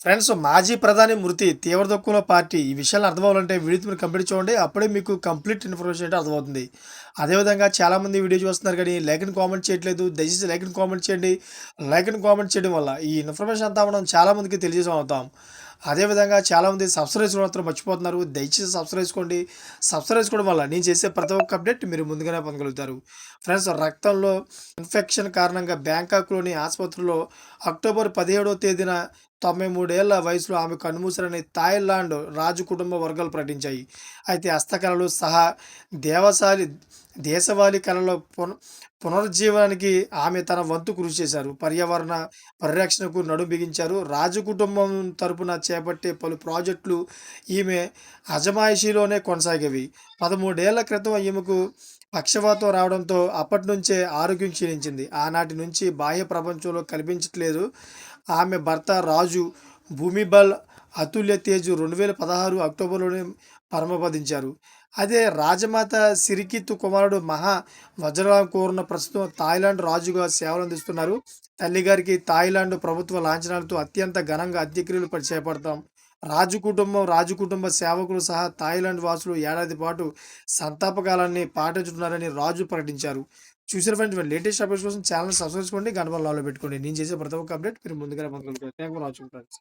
Friends మాజీ ప్రధాని మృతి తీవ్ర దుఃఖంలో పార్టీ ఈ విషయాలు అర్థమవ్వాలంటే వీడియో మీరు కంప్లీట్ చూడండి అప్పుడే మీకు కంప్లీట్ ఇన్ఫర్మేషన్ అంటే అర్థమవుతుంది. అదేవిధంగా చాలామంది వీడియో చూస్తున్నారు కానీ లైక్ అండ్ కామెంట్ చేయట్లేదు దయచేసి లైక్ అండ్ కామెంట్ చేయండి. లైక్ అండ్ కామెంట్ చేయడం వల్ల ఈ ఇన్ఫర్మేషన్ అంతా మనం చాలామందికి తెలియజేసం అవుతాం అదేవిధంగా చాలామంది సబ్స్క్రైబ్ మాత్రం మర్చిపోతున్నారు దయచేసి సబ్స్క్రైబ్ చేసుకోండి. సబ్స్క్రైబ్ చేసుకోవడం వల్ల నేను చేసే ప్రతి ఒక్క అప్డేట్ మీరు ముందుగానే పొందగలుగుతారు. ఫ్రెండ్స్ రక్తంలో ఇన్ఫెక్షన్ కారణంగా బ్యాంకాక్లోని ఆసుపత్రిలో అక్టోబర్ పదిహేడవ తేదీన తొంభై మూడేళ్ళ వయసులో ఆమె కన్నుమూసరని థాయిలాండ్ రాజు కుటుంబ వర్గాలు ప్రకటించాయి. అయితే హస్తకళలు సహా దేవశాలి దేశవాళీ కళలో పున పునరుజ్జీవానికి ఆమె తన వంతు కృషి చేశారు. పర్యావరణ పరిరక్షణకు నడుం బిగించారు. రాజు కుటుంబం తరపున చేపట్టే పలు ప్రాజెక్టులు ఈమె అజమాయిషీలోనే కొనసాగేవి. పదమూడేళ్ళ క్రితం ఈమెకు పక్షవాతం రావడంతో అప్పటి నుంచే ఆరోగ్యం క్షీణించింది. ఆనాటి నుంచి బాహ్య ప్రపంచంలో కనిపించట్లేదు. ఆమె భర్త రాజు భూమిబల్ అతుల్య తేజు రెండు వేల పదహారు అక్టోబర్లోనే పరమపదించారు. అదే రాజమాత సిరికిత్తు కుమారుడు మహా వజ్రరాం కోరున ప్రస్తుతం థాయిలాండ్ రాజుగా సేవలు అందిస్తున్నారు తల్లిగారికి థాయిలాండ్ ప్రభుత్వ లాంఛనాలతో అత్యంత ఘనంగా అంత్యక్రియలు చేపడతాం. రాజు కుటుంబం రాజు కుటుంబ సేవకులు సహా థాయిలాండ్ వాసులు ఏడాది పాటు సంతాపకాలాన్ని పాటించుతున్నారని రాజు ప్రకటించారు. చూసినటువంటి లేటెస్ట్ అప్డేట్స్ కోసం ఛానల్ సబ్స్క్రైబ్ చేసుకోండి. గణపల్ లాలో పెట్టుకోండి. నేను చేసే ప్రతి ఒక్క అప్డేట్ మీరు ముందుగానే పొందగలుగుతారు థ్యాంక్ యూ రాజు ఫ్రెండ్స్